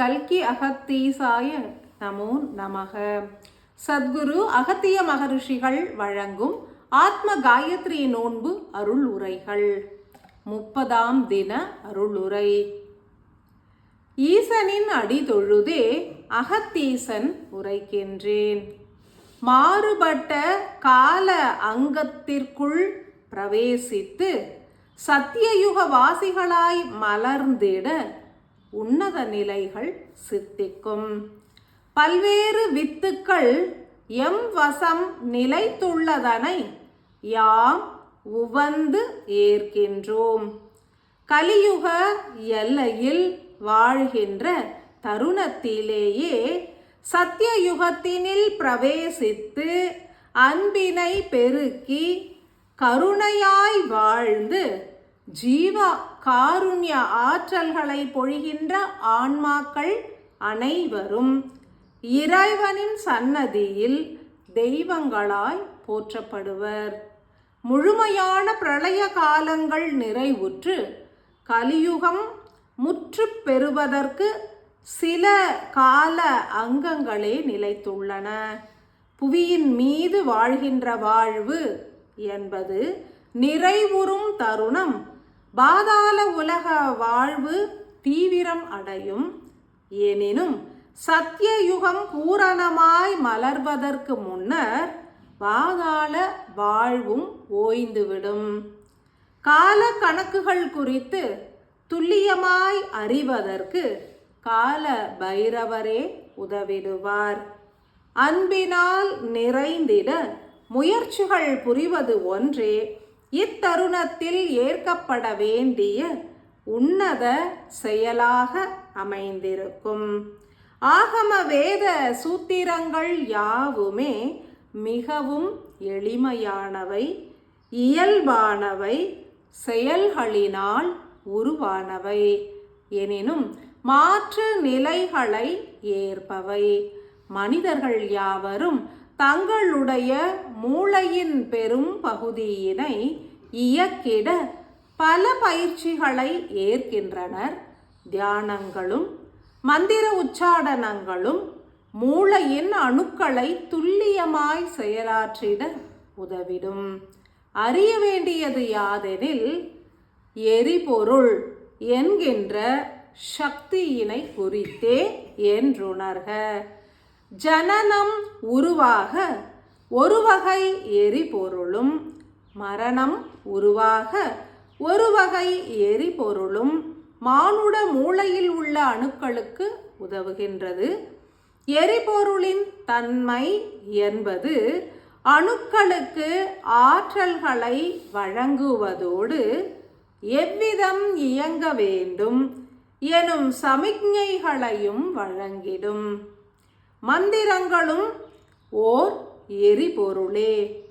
கல்கி அகத்தீசாய நமோ நமக. சத்குரு அகத்திய மகரிஷிகள் வழங்கும் ஆத்ம காயத்ரி நோன்பு அருள் உரைகள். முப்பதாம் தின அருளுரை ஈசனின் அடி தொழுதே அகத்தீசன் உரைக்கின்றேன். மாறுபட்ட கால அங்கத்திற்குள் பிரவேசித்து சத்தியயுக வாசிகளாய் மலர்ந்திட உன்னத நிலைகள் சித்திக்கும். பல்வேறு வித்துக்கள் எம் வசம் நிலைத்துள்ளதனை யாம் உவந்து ஏற்கின்றோம். கலியுக எல்லையில் வாழ்கின்ற தருணத்திலேயே சத்தியயுகத்தினில் பிரவேசித்து அன்பினை பெருக்கி கருணையாய் வாழ்ந்து ஜீவ காருண்ய ஆற்றல்களை பொழிகின்ற ஆன்மாக்கள் அனைவரும் இறைவனின் சன்னதியில் தெய்வங்களாய் போற்றப்படுவர். முழுமையான பிரளய காலங்கள் நிறைவுற்று கலியுகம் முற்று பெறுவதற்கு சில கால அங்கங்களே நிலைத்துள்ளன. புவியின் மீது வாழ்கின்ற வாழ்வு என்பது நிறைவுறும் தருணம் பாதாள உலக வாழ்வு தீவிரம் அடையும். எனினும் சத்தியயுகம் பூரணமாய் மலர்வதற்கு முன்னர் பாதாள வாழ்வும் ஓய்ந்துவிடும். கால கணக்குகள் குறித்து துல்லியமாய் அறிவதற்கு கால பைரவரே உதவிடுவார். அன்பினால் நிறைந்திட முயற்சிகள் புரிவது ஒன்றே இத்தருணத்தில் ஏற்கப்பட வேண்டிய உன்னத செயலாக அமைந்திருக்கும். ஆகம வேத சூத்திரங்கள் யாவுமே மிகவும் எளிமையானவை இயல்பானவை செயல்களினால் உருவானவை. எனினும் மாற்று நிலைகளை ஏற்பவை. மனிதர்கள் யாவரும் தங்களுடைய மூளையின் பெரும் பகுதியினை இயக்கிட பல பயிற்சிகளை ஏற்கின்றனர். தியானங்களும் மந்திர உச்சாடனங்களும் மூளையின் அணுக்களை துல்லியமாய் செயலாற்றிட உதவிடும். அறிய வேண்டியது யாதெனில் எரிபொருள் என்கின்ற சக்தியினை குறித்தே என்றுணர்க. ஜனனம் உருவாக ஒரு வகை எரிபொருளும் மரணம் உருவாக ஒரு வகை எரிபொருளும் மானுட மூளையில் உள்ள அணுக்களுக்கு உதவுகின்றது. எரிபொருளின் தன்மை என்பது அணுக்களுக்கு ஆற்றல்களை வழங்குவதோடு எவ்விதம் இயங்க வேண்டும் எனும் சமிக்ஞைகளையும் வழங்கிடும். மந்திரங்களும் ஓர் எரிபொருளே.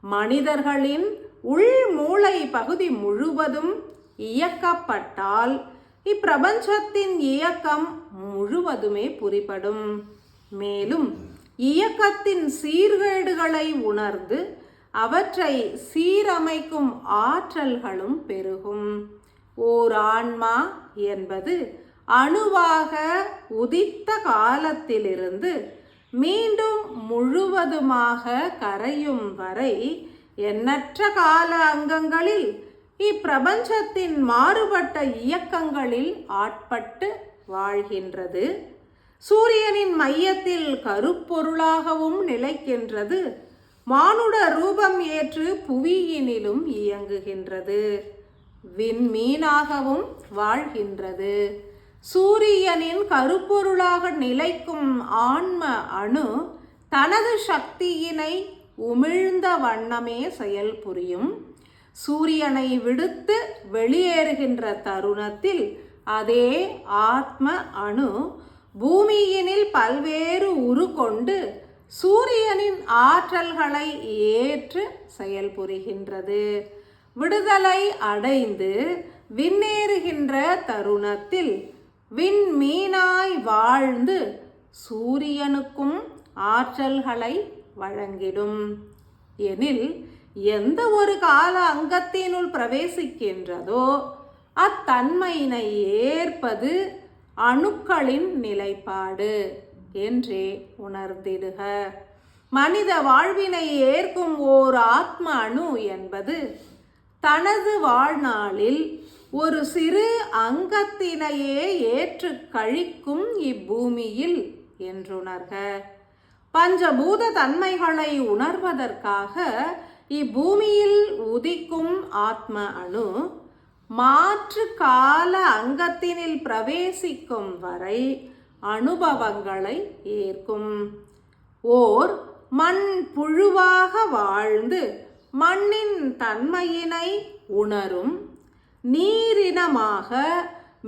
மனிதர்களின் உள் மூளை பகுதி முழுவதும் இயக்கப்பட்டால் இப்பிரபஞ்சத்தின் இயக்கம் முழுவதுமே புரிபடும். மேலும் இயக்கத்தின் சீர்கேடுகளை உணர்ந்து அவற்றை சீரமைக்கும் ஆற்றல்களும் பெருகும். ஓர் ஆன்மா என்பது அணுவாக உதித்த காலத்திலிருந்து மீண்டும் முழுவதுமாக கரையும் வரை எண்ணற்ற கால அங்கங்களில் இப்பிரபஞ்சத்தின் மாறுபட்ட இயக்கங்களில் ஆட்பட்டு வாழ்கின்றது. சூரியனின் மையத்தில் கருப்பொருளாகவும் நிலைக்கின்றது. மானுட ரூபம் ஏற்று புவியினிலும் இயங்குகின்றது. விண்மீனாகவும் வாழ்கின்றது. சூரியனின் கருப்பொருளாக நிலைக்கும் ஆன்ம அணு தனது சக்தியினை உமிழ்ந்த வண்ணமே செயல் புரியும். சூரியனை விடுத்து வெளியேறுகின்ற தருணத்தில் அதே ஆத்ம அணு பூமியினில் பல்வேறு உரு கொண்டு சூரியனின் ஆற்றல்களை ஏற்று செயல்புரிகின்றது விடுதலை அடைந்து விண்ணேறுகின்ற தருணத்தில் மீனாய் வாழ்ந்து சூரியனுக்கும் ஆற்றல்களை வழங்கிடும். எனில் எந்த ஒரு கால அங்கத்தினுள் பிரவேசிக்கின்றதோ அத்தன்மையினை ஏற்பது அணுக்களின் நிலைப்பாடு என்றே உணர்ந்திடுக. மனித வாழ்வினை ஏற்கும் ஓர் ஆத்ம அணு என்பது தனது வாழ்நாளில் ஒரு சிறு அங்கத்தினையே ஏற்று கழிக்கும் இப்பூமியில் என்றுணர்க. பஞ்சபூத தன்மைகளை உணர்வதற்காக இப்பூமியில் உதிக்கும் ஆத்ம அணு மாற்று கால அங்கத்தினில் பிரவேசிக்கும் வரை அனுபவங்களை ஏற்கும் ஓர் மண் புழுவாக வாழ்ந்து மண்ணின் தன்மையினை உணரும் நீரினமாக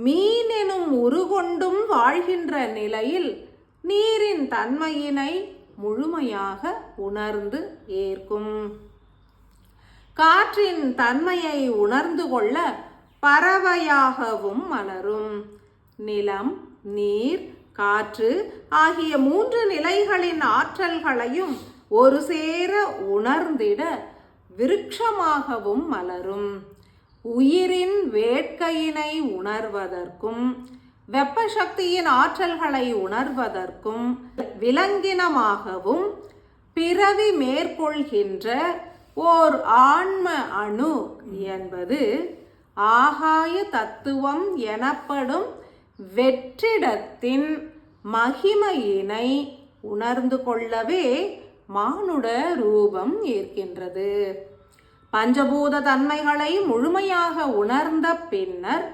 மீனெனும் உருகொண்டும் வாழ்கின்ற நிலையில் நீரின் தன்மையினை முழுமையாக உணர்ந்து ஏற்கும். காற்றின் தன்மையை உணர்ந்து கொள்ள பறவையாகவும் மலரும். நிலம் நீர் காற்று ஆகிய மூன்று நிலைகளின் ஆற்றல்களையும் ஒரு சேர உணர்ந்திட விருட்சமாகவும் மலரும். உயிரின் வேட்கையினை உணர்வதற்கும் வெப்ப சக்தியின் ஆற்றல்களை உணர்வதற்கும் விலங்கினமாகவும் பிறவி மேற்கொள்கின்ற ஓர் ஆன்ம அணு என்பது ஆகாய தத்துவம் எனப்படும் வெற்றிடத்தின் மகிமையினை உணர்ந்து கொள்ளவே மானுட ரூபம் ஏற்கின்றது. பஞ்சபூத தன்மைகளை முழுமையாக உணர்ந்த பின்னர்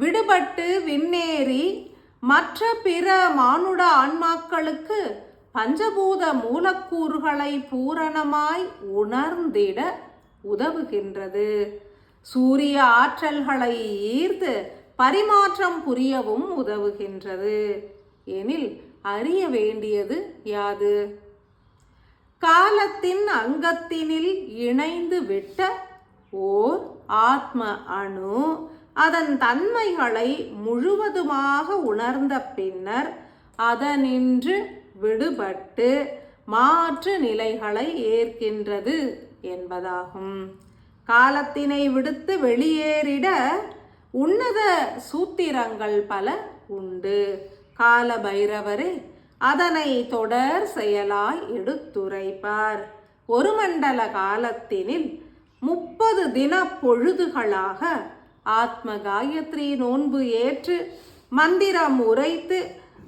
விடுபட்டு விண்ணேறி மற்ற பிற மானுட ஆன்மாக்களுக்கு பஞ்சபூத மூலக்கூறுகளை பூரணமாய் உணர்ந்திட உதவுகின்றது. சூரிய ஆற்றல்களை ஈர்த்து பரிமாற்றம் புரியவும் உதவுகின்றது. எனில் அறிய வேண்டியது யாது? காலத்தின் அங்கத்தினில் இணைந்து விட்ட ஓர் ஆத்ம அணு அதன் தன்மைகளை முழுவதுமாக உணர்ந்த பின்னர் அதனின்று விடுபட்டு மாற்று நிலைகளை ஏற்கின்றது என்பதாகும். காலத்தினை விடுத்து வெளியேறிட உன்னத சூத்திரங்கள் பல உண்டு. கால பைரவரே அதனை தொடர் செயலாய் எடுத்துரைப்பார். ஒரு மண்டல காலத்தினில் முப்பது தின பொழுதுகளாக ஆத்ம காயத்ரி நோன்பு ஏற்று மந்திரம் உரைத்து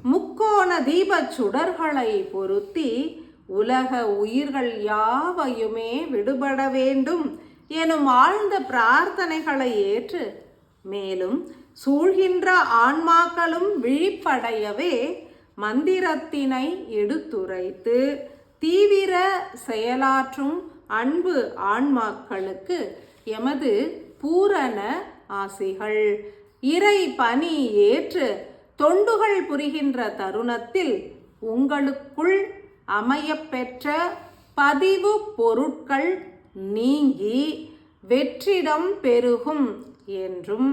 முக்கோண தீபச் சுடர்களை பொருத்தி உலக உயிர்கள் யாவையுமே விடுபட வேண்டும் எனும் ஆழ்ந்த பிரார்த்தனைகளை ஏற்று மேலும் சூழ்கின்ற ஆன்மாக்களும் விழிப்படையவே மந்திரத்தினை எடுத்துரைத்து தீவிர செயலாற்றும் அன்பு ஆன்மாக்களுக்கு எமது பூரண ஆசிகள். இறை பணி ஏற்று தொண்டுகள் புரிகின்ற தருணத்தில் உங்களுக்குள் அமையப்பெற்ற பதிவு பொருட்கள் நீங்கி வெற்றிடம் பெருகும் என்றும்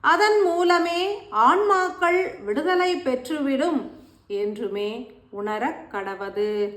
அதன் மூலமே ஆன்மாக்கள் விடுதலை பெற்றுவிடும் என்றுமே உணரக் கடவது.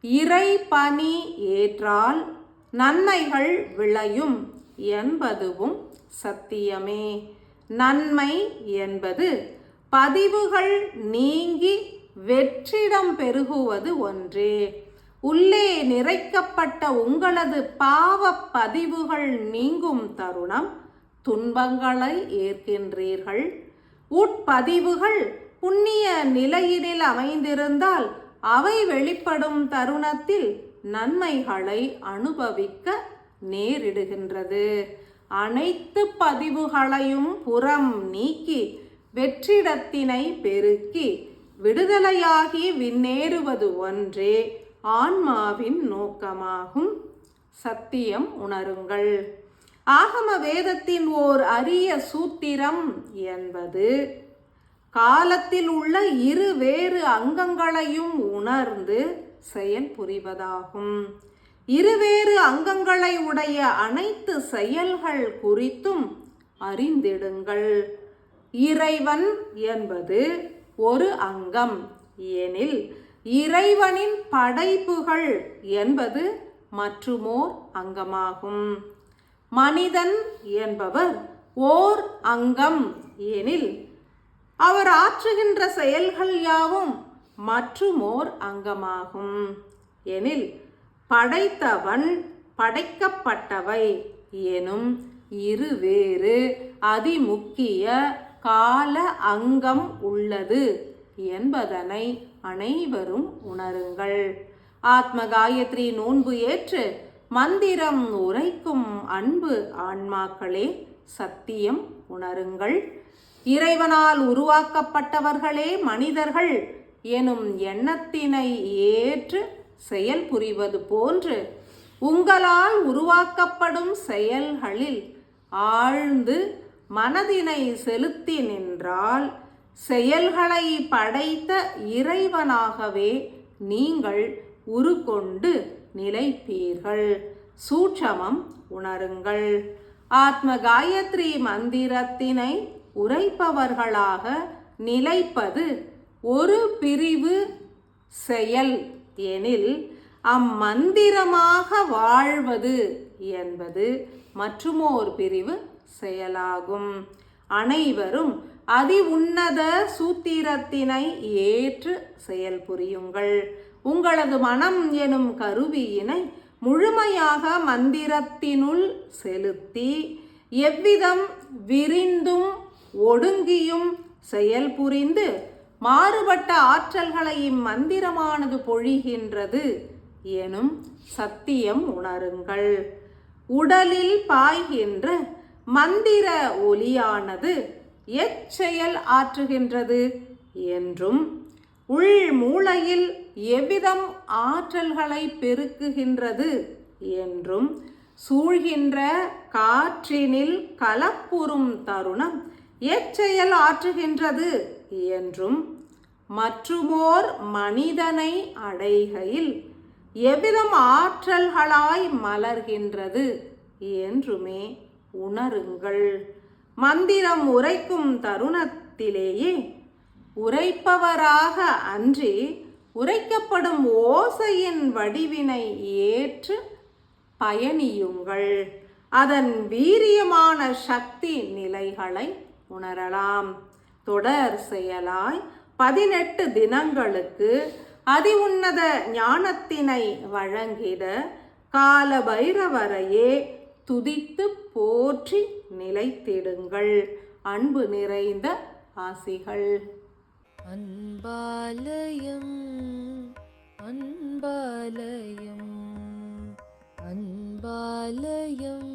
இறை பணி ஏற்றால் நன்மைகள் விளையும் என்பதுவும் சத்தியமே. நன்மை என்பது பதிவுகள் நீங்கி வெற்றிடம் பெருகுவது ஒன்றே. உள்ளே நிறைக்கப்பட்ட உங்களது பாவ பதிவுகள் நீங்கும் தருணம் துன்பங்களை ஏற்கின்றீர்கள். உட்பதிவுகள் புண்ணிய நிலையினில் அமைந்திருந்தால் அவை வெளிப்படும் தருணத்தில் நன்மைகளை அனுபவிக்க நேரிடுகின்றது. அனைத்து பதிவுகளையும் புறம் நீக்கி வெற்றிடத்தினை பெருக்கி விடுதலையாகி விண்ணேறுவது ஒன்றே ஆன்மாவின் நோக்கமாகும். சத்தியம் உணருங்கள். ஆகம வேதத்தின் ஓர் அரிய சூத்திரம் என்பது காலத்தில் உள்ள இரு வேறு அங்கங்களையும் உணர்ந்து செயல் புரிவதாகும். இருவேறு அங்கங்களை உடைய அனைத்து செயல்கள் குறித்தும் அறிந்திடுங்கள். இறைவன் என்பது ஒரு அங்கம். எனில் இறைவனின் படைப்புகள் என்பது மற்றுமோர் அங்கமாகும். மனிதன் என்பவர் ஓர் அங்கம். எனில் அவர் ஆற்றுகின்ற செயல்கள் யாவும் மற்றுமோர் அங்கமாகும். எனில் படைத்தவன் படைக்கப்பட்டவை எனும் இருவேறு அதிமுக்கிய கால அங்கம் உள்ளது என்பதனை அனைவரும் உணருங்கள். ஆத்ம காயத்ரி நோன்பு ஏற்று மந்திரம் உரைக்கும் அன்பு ஆன்மாக்களே சத்தியம் உணருங்கள். இறைவனால் உருவாக்கப்பட்டவர்களே மனிதர்கள் எனும் எண்ணத்தினை ஏற்று செயல் புரிவது போன்று உங்களால் உருவாக்கப்படும் செயல்களில் ஆழ்ந்து மனதினை செலுத்தி நின்றால் செயல்களை படைத்த இறைவனாகவே நீங்கள் உருக்கொண்டு நிலைப்பீர்கள். சூட்சமம் உணருங்கள். ஆத்ம காயத்ரி மந்திரத்தினை உரைப்பவர்களாக நிலைப்பது ஒரு பிரிவு செயல் எனில் அம்மந்திரமாக வாழ்வது என்பது மற்றுமோர் பிரிவு செயலாகும். அனைவரும் அதி உன்னத சூத்திரத்தினை ஏற்று செயல் புரியுங்கள். உங்களது மனம் எனும் கருவியினை முழுமையாக மந்திரத்தினுள் செலுத்தி எவ்விதம் விரிந்தும் ஒடுங்கியும் செயல் புரிந்து மாறுபட்ட ஆற்றல்களை இம்மந்திரமானது பொழிகின்றது எனும் சத்தியம் உணருங்கள். உடலில் பாய்கின்ற மந்திர ஒலியானது எச்செயல் ஆற்றுகின்றது என்றும் உள் மூளையில் எவ்விதம் ஆற்றல்களை பெருக்குகின்றது என்றும் சூழ்கின்ற காற்றினில் கலப்புறும் தருணம் எச்செயல் ஆற்றுகின்றது என்றும் மற்றுமோர் மனிதனை அடைகையில் எவ்விதம் ஆற்றல்களாய் மலர்கின்றது என்றுமே உணருங்கள். மந்திரம் உரைக்கும் தருணத்திலேயே உரைப்பவராக அன்றி உரைக்கப்படும் ஓசையின் வடிவினை ஏற்று பயணியுங்கள். அதன் வீரியமான சக்தி நிலைகளை உணரலாம். தொடர் செயலாய் பதினெட்டு தினங்களுக்கு அதி உன்னத ஞானத்தினை வழங்கிட கால பைரவரையே துதித்து போற்றி நிலைத்திடுங்கள். அன்பு நிறைந்த ஆசிகள். அன்பாலயம் அன்பாலயம் அன்பாலயம்.